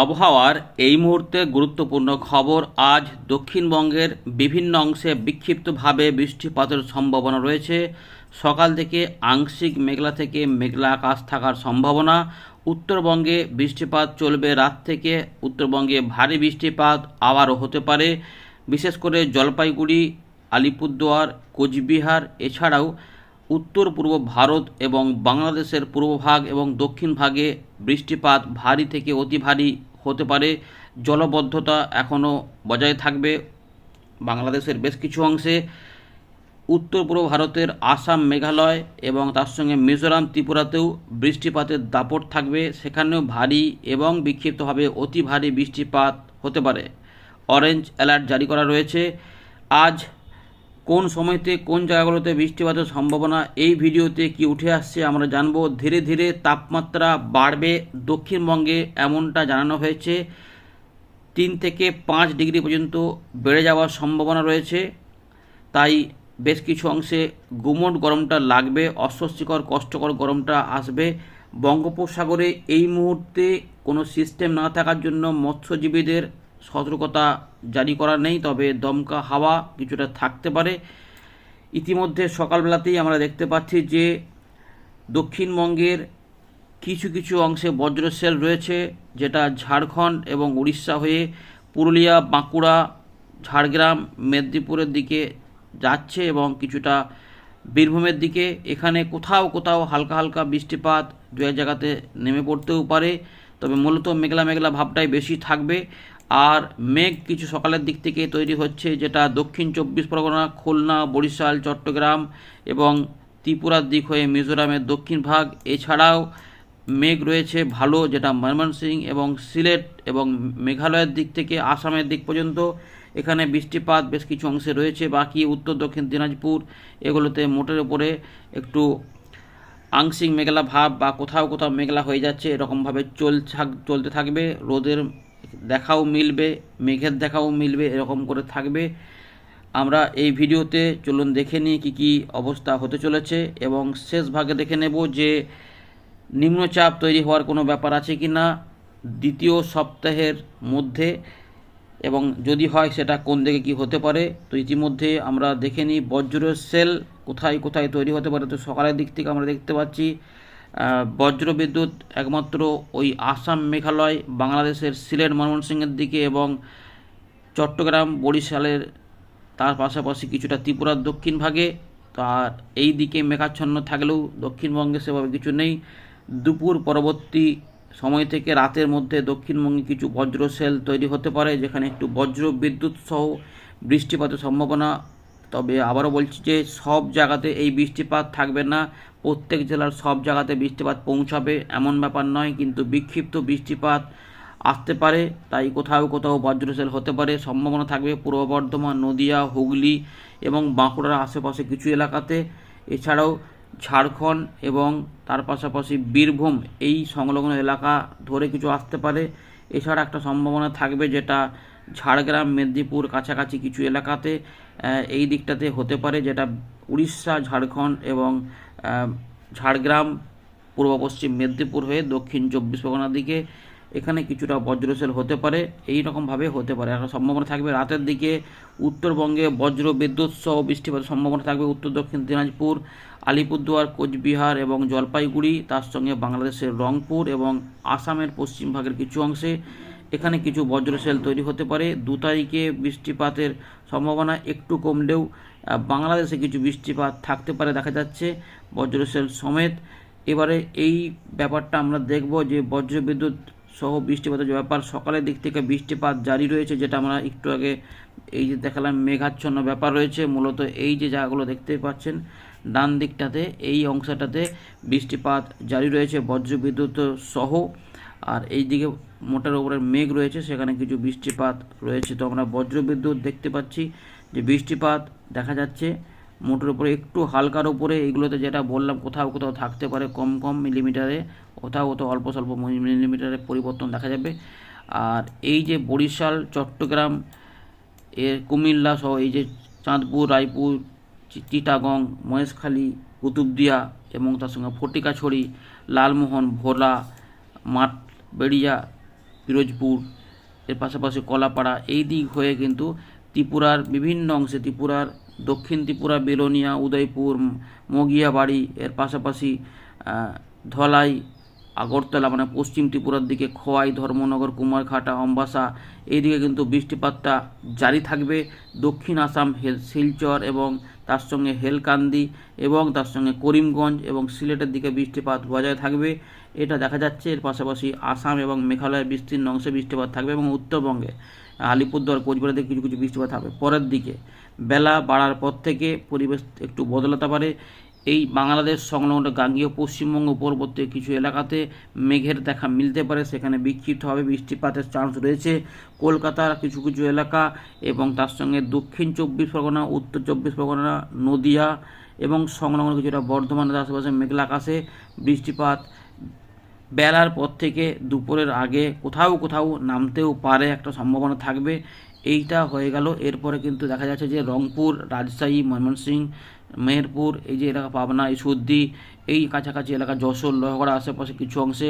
আবহাওয়ার এই মুহূর্তে গুরুত্বপূর্ণ খবর, আজ দক্ষিণবঙ্গের বিভিন্ন অংশে বিক্ষিপ্তভাবে বৃষ্টিপাতের সম্ভাবনা রয়েছে। সকাল থেকে আংশিক মেঘলা থেকে মেঘলা আকাশ থাকার সম্ভাবনা। উত্তরবঙ্গে বৃষ্টিপাত চলবে রাত থেকে। উত্তরবঙ্গে ভারী বৃষ্টিপাত আবারও হতে পারে। বিশেষ করে জলপাইগুড়ি, আলিপুরদুয়ার, কোচবিহার, এছাড়াও উত্তর পূর্ব ভারত এবং বাংলাদেশের পূর্বভাগ এবং দক্ষিণ ভাগে বৃষ্টিপাত ভারী থেকে অতি ভারী হতে পারে। জলবদ্ধতা এখনও বজায় থাকবে বাংলাদেশের বেশ কিছু অংশে। উত্তর পূর্ব ভারতের আসাম, মেঘালয় এবং তার সঙ্গে মিজোরাম, ত্রিপুরাতেও বৃষ্টিপাতের দাপট থাকবে। সেখানেও ভারী এবং বিক্ষিপ্তভাবে অতি ভারী বৃষ্টিপাত হতে পারে। অরেঞ্জ অ্যালার্ট জারি করা রয়েছে। আজ কোন সময়তে, কোন জায়গাগুলোতে বৃষ্টিপাতের সম্ভাবনা, এই ভিডিওতে কি উঠে আসছে আমরা জানব। ধীরে ধীরে তাপমাত্রা বাড়বে দক্ষিণবঙ্গে, এমনটা জানানো হয়েছে। তিন থেকে পাঁচ ডিগ্রি পর্যন্ত বেড়ে যাওয়ার সম্ভাবনা রয়েছে। তাই বেশ কিছু অংশে গুমট গরমটা লাগবে, অস্বস্তিকর, কষ্টকর গরমটা আসবে। বঙ্গোপসাগরে এই মুহূর্তে কোনো সিস্টেম না থাকার জন্য মৎস্যজীবীদের সতর্কতা জারি করা নেই, তবে দমকা হাওয়া কিছুটা থাকতে পারে। ইতিমধ্যে সকালবেলাতেই আমরা দেখতে পাচ্ছি যে দক্ষিণবঙ্গের কিছু কিছু অংশে বজ্রশেল রয়েছে, যেটা ঝাড়খণ্ড এবং উড়িষ্যা হয়ে পুরুলিয়া, বাঁকুড়া, ঝাড়গ্রাম, মেদিনীপুরের দিকে যাচ্ছে এবং কিছুটা বীরভূমের দিকে। এখানে কোথাও কোথাও হালকা হালকা বৃষ্টিপাত দু এক জায়গাতে নেমে পড়তেও পারে, তবে মূলত মেঘলা মেঘলা ভাবটাই বেশি থাকবে। আর মেঘ কিছু সকালের দিক থেকে তৈরি হচ্ছে, যেটা দক্ষিণ চব্বিশ পরগনা, খুলনা, বরিশাল, চট্টগ্রাম এবং ত্রিপুরার দিক হয়ে মিজোরামের দক্ষিণ ভাগ। এছাড়াও মেঘ রয়েছে ভালো, যেটা ময়মনসিং এবং সিলেট এবং মেঘালয়ের দিক থেকে আসামের দিক পর্যন্ত। এখানে বৃষ্টিপাত বেশ কিছু অংশে রয়েছে, বাকি উত্তর, দক্ষিণ দিনাজপুর, এগুলোতে মোটের উপরে একটু আংশিক মেঘলা ভাব বা কোথাও কোথাও মেঘলা হয়ে যাচ্ছে, এরকমভাবে চল চলতে থাকবে। রোদের দেখাও মিলবে, মেঘের দেখাও মিলবে, এরকম করে থাকবে। আমরা এই ভিডিওতে চলুন দেখে নিই কী কী অবস্থা হতে চলেছে এবং শেষ ভাগে দেখে নেব যে নিম্নচাপ তৈরি হওয়ার কোনো ব্যাপার আছে কি না দ্বিতীয় সপ্তাহের মধ্যে এবং যদি হয় সেটা কোন দিকে কি হতে পারে। তো ইতিমধ্যে আমরা দেখে নিই বজ্র সেল কোথায় কোথায় তৈরি হতে পারে। তো সকালের দিক থেকে আমরা দেখতে পাচ্ছি বজ্র বিদ্যুৎ একমাত্র ওই আসাম মেঘালয়, বাংলাদেশের সিলেট ময়মনসিংহের দিকে এবং চট্টগ্রাম, বরিশালের তার পাশাপাশি কিছুটা ত্রিপুরার দক্ষিণ ভাগে। তার এই দিকে মেঘাচ্ছন্ন থাকলেও দক্ষিণবঙ্গে সেভাবে কিছু নেই। দুপুর পরবর্তী সময় থেকে রাতের মধ্যে দক্ষিণবঙ্গে কিছু বজ্র সেল তৈরি হতে পারে, যেখানে একটু বজ্র বিদ্যুৎ সহ বৃষ্টিপাতের সম্ভাবনা তবে আবারও বলছি যে সব জায়গাতে এই বৃষ্টিপাত থাকবে না। প্রত্যেক জেলার সব জায়গাতে বৃষ্টিপাত পৌঁছাবে, এমন ব্যাপার নয়, কিন্তু বিক্ষিপ্ত বৃষ্টিপাত আসতে পারে, তাই কোথাও কোথাও বজ্রশেল হতে পারে। সম্ভাবনা থাকবে পূর্ব বর্ধমান, নদিয়া, হুগলি এবং বাঁকুড়ার আশেপাশে কিছু এলাকাতে। এছাড়াও ঝাড়খণ্ড এবং তার পাশাপাশি বীরভূম, এই সংলগ্ন এলাকা ধরে কিছু আসতে পারে। এছাড়া একটা সম্ভাবনা থাকবে যেটা ঝাড়গ্রাম, মেদিনীপুর, কাছাকাছি কিছু এলাকাতে এই দিকটাতে হতে পারে যেটা উড়িষ্যা, ঝাড়খণ্ড এবং ঝাড়গ্রাম, পূর্ব পশ্চিম মেদিনীপুর হয়ে দক্ষিণ চব্বিশ পরগনার দিকে এখানে কিছুটা বজ্রশেল হতে পারে। এই রকমভাবে হতে পারে। একটা সম্ভাবনা থাকবে রাতের দিকে উত্তরবঙ্গে বজ্র বিদ্যুৎ সহ বৃষ্টিপাতের সম্ভাবনা থাকবে উত্তর, দক্ষিণ দিনাজপুর, আলিপুরদুয়ার, কোচবিহার এবং জলপাইগুড়ি, তার সঙ্গে বাংলাদেশের রংপুর এবং আসামের পশ্চিম ভাগের কিছু অংশে। এখানে কিছু বজ্রশেল তৈরি হতে পারে। দু তারিখে বৃষ্টিপাতের সম্ভাবনা একটু কমলেও বাংলাদেশে কিছু বৃষ্টিপাত থাকতে পারে দেখা যাচ্ছে বজ্রশেল সমেত। এবারে এই ব্যাপারটা আমরা দেখব যে বজ্রবিদ্যুৎ সহ বৃষ্টিপাতের যে ব্যাপার, সকালের দিক থেকে বৃষ্টিপাত জারি রয়েছে, যেটা আমরা একটু আগে এই যে দেখালাম মেঘাচ্ছন্ন ব্যাপার রয়েছে। মূলত এই যে জায়গাগুলো দেখতে পাচ্ছেন, ডান দিকটাতে, এই অংশটাতে বৃষ্টিপাত জারি রয়েছে বজ্রবিদ্যুৎ সহ। আর এই দিকে মোটার উপরে মেঘ রয়েছে, সেখানে কিছু বৃষ্টিপাত রয়েছে। তো আমরা বজ্রবিদ্যুৎ দেখতে পাচ্ছি যে বৃষ্টিপাত দেখা যাচ্ছে। মোটের উপরে একটু হালকার উপরে এইগুলোতে যেটা বললাম, কোথাও কোথাও থাকতে পারে কম কম মিলিমিটারে, কোথাও কোথাও অল্প স্বল্প মিলিমিটারে পরিবর্তন দেখা যাবে। আর এই যে বরিশাল, চট্টগ্রাম, এর কুমিল্লা সহ এই যে চাঁদপুর, রায়পুর চিটাগং, মহেশখালী, কুতুবদিয়া এবং তার সঙ্গে ফটিকাছড়ি, লালমোহন, ভোলা, মাঠ বেড়িয়া, পিরোজপুর, এর পাশাপাশি কলাপাড়া, এই দিক হয়ে কিন্তু ত্রিপুরার বিভিন্ন অংশে, ত্রিপুরার দক্ষিণ ত্রিপুরা, বেলোনিয়া, উদয়পুর, মগিয়াবাড়ি, এর পাশাপাশি ধলাই, আগরতলা মানে পশ্চিম ত্রিপুরার দিকে খোয়াই, ধর্মনগর, কুমারঘাটা, অম্বাসা, এইদিকে কিন্তু বৃষ্টিপাতটা জারি থাকবে। দক্ষিণ আসাম, হেল- শিলচর এবং তার সঙ্গে হেলকান্দি এবং তার সঙ্গে করিমগঞ্জ এবং সিলেটের দিকে বৃষ্টিপাত বজায় থাকবে। এটা দেখা যাচ্ছে, এর পাশাপাশি আসাম এবং মেঘালয়ের বিস্তীর্ণ অংশে বৃষ্টিপাত থাকবে এবং উত্তরবঙ্গে, আলিপুরদুয়ার কোচবিহারের দিকে কিছু কিছু বৃষ্টিপাত হবে পরের দিকে, বেলা বাড়ার পর থেকে পরিবেশ একটু বদলাতে পারে। এই বাংলাদেশ সংলগ্ন গাঙ্গীয় পশ্চিমবঙ্গ উপরবর্তী কিছু এলাকাতে মেঘের দেখা মিলতে পারে। সেখানে বিক্ষিপ্তভাবে বৃষ্টিপাতের চান্স রয়েছে। কলকাতার কিছু কিছু এলাকা এবং তার সঙ্গে দক্ষিণ চব্বিশ পরগনা, উত্তর চব্বিশ পরগনা, নদিয়া এবং সংলগ্ন কিছুটা বর্ধমানের আশেপাশে মেঘলা আকাশে বৃষ্টিপাত বেলার পর থেকে দুপুরের আগে কোথাও কোথাও নামতেও পারে একটা সম্ভাবনা থাকবে। এইটা হয়ে গেল। এরপরে কিন্তু দেখা যাচ্ছে যে রংপুর, রাজশাহী, ময়মনসিংহ, মেহেরপুর, এই যে এলাকা পাবনা এই ইসুদ্দি এই কাছাকাছি এলাকা, যশোর, লোহগড়া আশেপাশে কিছু অংশে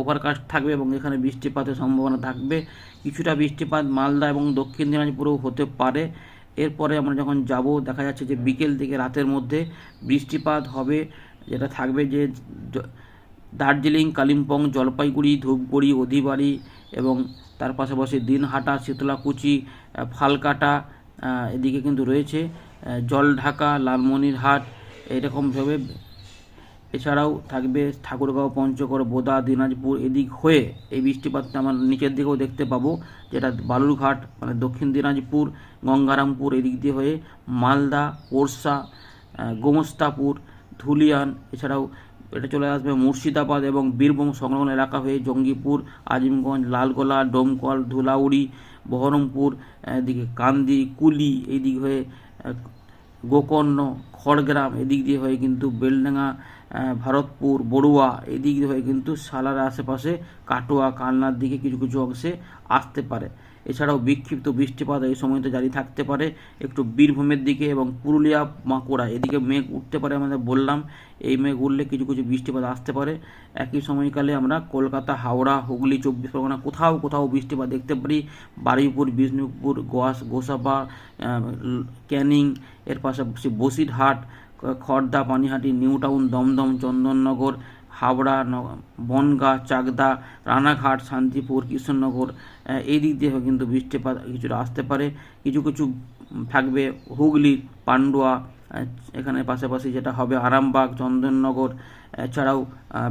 ওভারকাস্ট থাকবে এবং এখানে বৃষ্টিপাতের সম্ভাবনা থাকবে। কিছুটা বৃষ্টিপাত মালদা এবং দক্ষিণ দিনাজপুরেও হতে পারে। এরপরে আমরা যখন যাব, দেখা যাচ্ছে যে বিকেল থেকে রাতের মধ্যে বৃষ্টিপাত হবে, যেটা থাকবে যে দার্জিলিং কালিম্পং জলপাইগুড়ি ধূপগুড়ি অধিবাড়ি এবং তার পাশাপাশি দিনহাটা শীতলাকুচি ফালকাটা এদিকে কিন্তু রয়েছে জলঢাকা লালমনিরহাট এরকমভাবে এছাড়াও থাকবে ঠাকুরগাঁও পঞ্চগড় বোদা দিনাজপুর এদিক হয়ে এই বৃষ্টিপাতটা আমার নিচের দিকেও দেখতে পাবো যেটা বালুরঘাট মানে দক্ষিণ দিনাজপুর গঙ্গারামপুর এদিক দিয়ে হয়ে মালদা আহ, গোমস্তাপুর ধুলিয়ান এছাড়াও এটা চলে আসবে মুর্শিদাবাদ এবং বীরভূম সংলগ্ন এলাকা হয়ে জঙ্গিপুর, আজিমগঞ্জ, লালগোলা, ডোমকল, ধুলাউড়ি, বহরমপুর, এদিকে কান্দি, কুলি এই দিক হয়ে গোকর্ণ, খড়গ্রাম, এদিক দিয়ে হয়ে কিন্তু বেলডাঙ্গা ভারতপুর, বড়ুয়া, এদিক দিয়ে হয়ে কিন্তু সালার আশেপাশে কাটোয়া, কালনার দিকে কিছু কিছু অংশে আসতে পারে। এছাড়াও বিক্ষিপ্ত বৃষ্টিপাত এই সময়তে জারি থাকতে পারে। একটু বীরভূমের দিকে এবং পুরুলিয়া, বাঁকুড়া, এদিকে মেঘ উঠতে পারে আমাদের বললাম। এই মেঘ উঠলে কিছু কিছু বৃষ্টিপাত আসতে পারে। একই সময়কালে আমরা কলকাতা, হাওড়া, হুগলি, চব্বিশ পরগনা কোথাও কোথাও বৃষ্টিপাত দেখতে পারি। বারুইপুর, বিষ্ণুপুর, গোয়াস, গোসাবা ক্যানিং, এর পাশাপাশি বসিরহাট খ- খড়দা পানিহাটি নিউ টাউন দমদম, চন্দননগর হাওড়া বনগাঁ, চাকদা, রানাঘাট, শান্তিপুর কৃষ্ণনগর এই দিক দিয়ে কিন্তু বৃষ্টিপাত কিছুটা আসতে পারে। কিছু কিছু থাকবে হুগলি, পান্ডুয়া এখানে পাশাপাশি যেটা হবে আরামবাগ, চন্দননগর এছাড়াও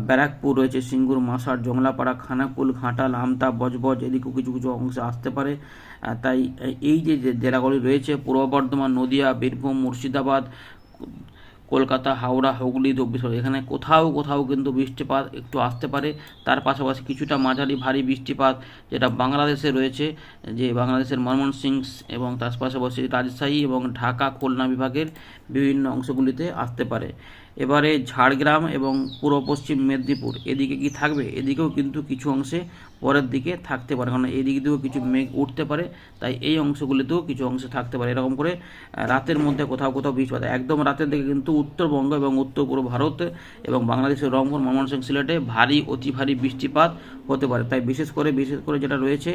ব্যারাকপুর রয়েছে সিঙ্গুর, মাসার, জংলাপাড়া, খানাকুল, ঘাটাল, আমতা, বজবজ এদিকেও কিছু কিছু অংশে আসতে পারে। তাই এই যে জেলাগুলি রয়েছে, পূর্ব বর্ধমান, নদিয়া, বীরভূম, মুর্শিদাবাদ কলকাতা, হাওড়া, হুগলি দক্ষিণ এখানে কোথাও কোথাও কিন্তু বৃষ্টিপাত একটু আসতে পারে। তার পাশাপাশি কিছুটা মাঝারি ভারী বৃষ্টিপাত যেটা বাংলাদেশে রয়েছে, যে বাংলাদেশের ময়মনসিংহ এবং তার পাশাপাশি রাজশাহী এবং ঢাকা, খুলনা বিভাগের বিভিন্ন অংশগুলিতে আসতে পারে। এবারে ঝাড়গ্রাম এবং পূর্ব পশ্চিম মেদিনীপুর, এদিকে কি থাকবে? এদিকেও কিন্তু কিছু অংশে পরের দিকে থাকতে পারে, কারণ এদিক দিয়েও কিছু মেঘ উঠতে পারে, তাই এই অংশগুলিতেও কিছু অংশে থাকতে পারে। এরকম করে রাতের মধ্যে কোথাও কোথাও বৃষ্টিপাত। একদম রাতের দিকে কিন্তু উত্তরবঙ্গ এবং উত্তর পূর্ব ভারত এবং বাংলাদেশের রংপুর, ময়মনসিংহ সিলেটে ভারী, অতি ভারী বৃষ্টিপাত হতে পারে। তাই বিশেষ করে বিশেষ করে যেটা রয়েছে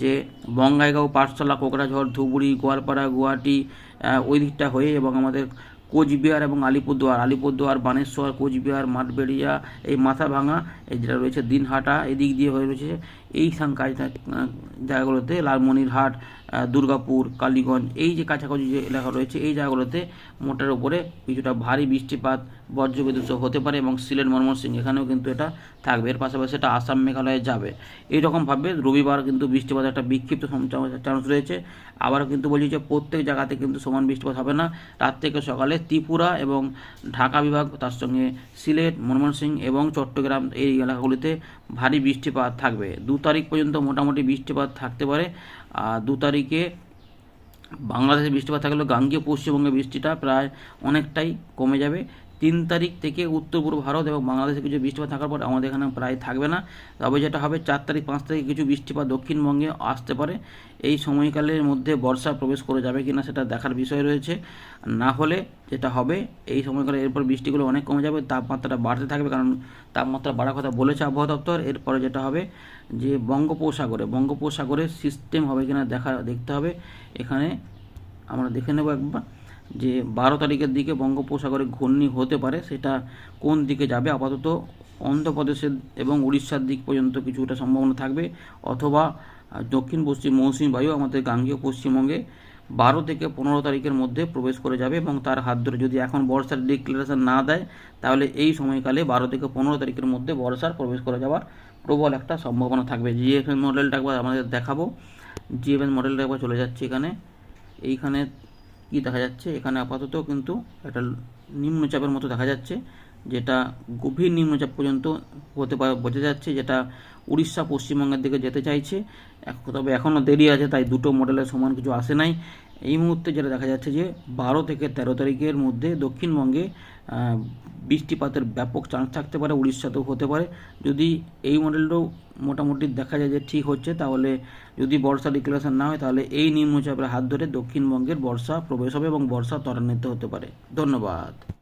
যে বঙ্গাইগাঁও, পাঠশালা, কোকড়াঝড় ধুবুরি গোয়ালপাড়া, গুয়াহাটি ওই দিকটা হয়ে এবং আমাদের কোচবিহার এবং আলিপুরদুয়ার। আলিপুরদুয়ার, বানেশ্বর, কোচবিহার, মাঠবেড়িয়া, এই মাথা ভাঙা, এই যেটা রয়েছে দিনহাটা, এদিক দিয়ে হয়ে রয়েছে এই কাজ জায়গাগুলোতে লালমনিরহাট দুর্গাপুর, কালীগঞ্জ, এই যে কাছাকাছি যে এলাকা রয়েছে, এই জায়গাগুলোতে মোটের উপরে কিছুটা ভারী বৃষ্টিপাত, বজ্রবিদ্যুৎ হতে পারে এবং সিলেট ময়মনসিংহ এখানেও কিন্তু এটা থাকবে। এর পাশাপাশি এটা আসাম মেঘালয়ে যাবে। এইরকমভাবে রবিবার কিন্তু বৃষ্টিপাত একটা বিক্ষিপ্ত চান্স রয়েছে। আবারও কিন্তু বলছি যে প্রত্যেক জায়গাতে কিন্তু সমান বৃষ্টিপাত হবে না। রাত থেকে সকালে ত্রিপুরা এবং ঢাকা বিভাগ, তার সঙ্গে সিলেট ময়মনসিংহ এবং চট্টগ্রাম এই এলাকাগুলিতে ভারী বৃষ্টিপাত থাকবে। দু তারিখ পর্যন্ত মোটামুটি বৃষ্টিপাত থাকতে পারে। দু তারিখে বাংলাদেশে বৃষ্টিপাত থাকলেও গাঙ্গীয় পশ্চিমবঙ্গে বৃষ্টিটা প্রায় অনেকটাই কমে যাবে। তিন তারিখ থেকে উত্তর পূর্ব ভারত এবং বাংলাদেশে কিছু বৃষ্টিপাত থাকার পর আমাদের এখানে প্রায় থাকবে না। তবে যেটা হবে, চার তারিখ, পাঁচ তারিখ কিছু বৃষ্টিপাত দক্ষিণবঙ্গে আসতে পারে। এই সময়কালের মধ্যে বর্ষা প্রবেশ করে যাবে কিনা সেটা দেখার বিষয় রয়েছে। না হলে যেটা হবে, এই সময়কালে এরপর বৃষ্টিগুলো অনেক কমে যাবে, তাপমাত্রাটা বাড়তে থাকবে কারণ তাপমাত্রা বাড়ার কথা বলেছে আবহাওয়া দপ্তর। এরপরে যেটা হবে যে বঙ্গোপসাগরে বঙ্গোপসাগরে সিস্টেম হবে কিনা দেখা, দেখতে হবে। এখানে আমরা দেখে নেব একবার। যে বারো তারিখের দিকে বঙ্গোপসাগরে ঘূর্ণি হতে পারে, সেটা কোন দিকে যাবে? আপাতত অন্ধ্রপ্রদেশের এবং উড়িষ্যার দিক পর্যন্ত কিছুটা সম্ভাবনা থাকবে, অথবা দক্ষিণ পশ্চিম মৌসুমী বায়ু আমাদের গাঙ্গীয় পশ্চিমবঙ্গে বারো থেকে পনেরো তারিখের মধ্যে প্রবেশ করে যাবে এবং তার হাত ধরে যদি এখন বর্ষার ডিক্লারেশন না দেয়, তাহলে এই সময়কালে বারো থেকে পনেরো তারিখের মধ্যে বর্ষার প্রবেশ করে যাওয়ার প্রবল একটা সম্ভাবনা থাকবে। জিএফএন মডেলটা একবার আমাদের দেখাবো। জিএফএন মডেলটা একবার চলে যাচ্ছে এখানে। এইখানে কি দেখা যাচ্ছে? এখানে আপাতত কিন্তু একটা নিম্নচাপের মতো দেখা যাচ্ছে, যেটা গভীর নিম্নচাপ পর্যন্ত হতে পারে বোঝা যাচ্ছে, যেটা উড়িষ্যা পশ্চিমবঙ্গের দিকে যেতে চাইছে। তবে এখনও দেরি আছে, তাই দুটো মডেলের সমান কিছু আসে নাই। এই মুহূর্তে যেটা দেখা যাচ্ছে যে বারো থেকে তেরো তারিখের মধ্যে দক্ষিণবঙ্গে বৃষ্টিপাতের ব্যাপক চান্স থাকতে পারে, উড়িষ্যাতেও হতে পারে। যদি এই মডেলটাও মোটামুটি দেখা যায় যে ঠিক হচ্ছে, তাহলে যদি বর্ষা ডিক্লারেশন না হয়, তাহলে এই নিম্নচাপের হাত ধরে দক্ষিণবঙ্গের বর্ষা প্রবেশ হবে এবং বর্ষা ত্বরান্বিত হতে পারে। ধন্যবাদ।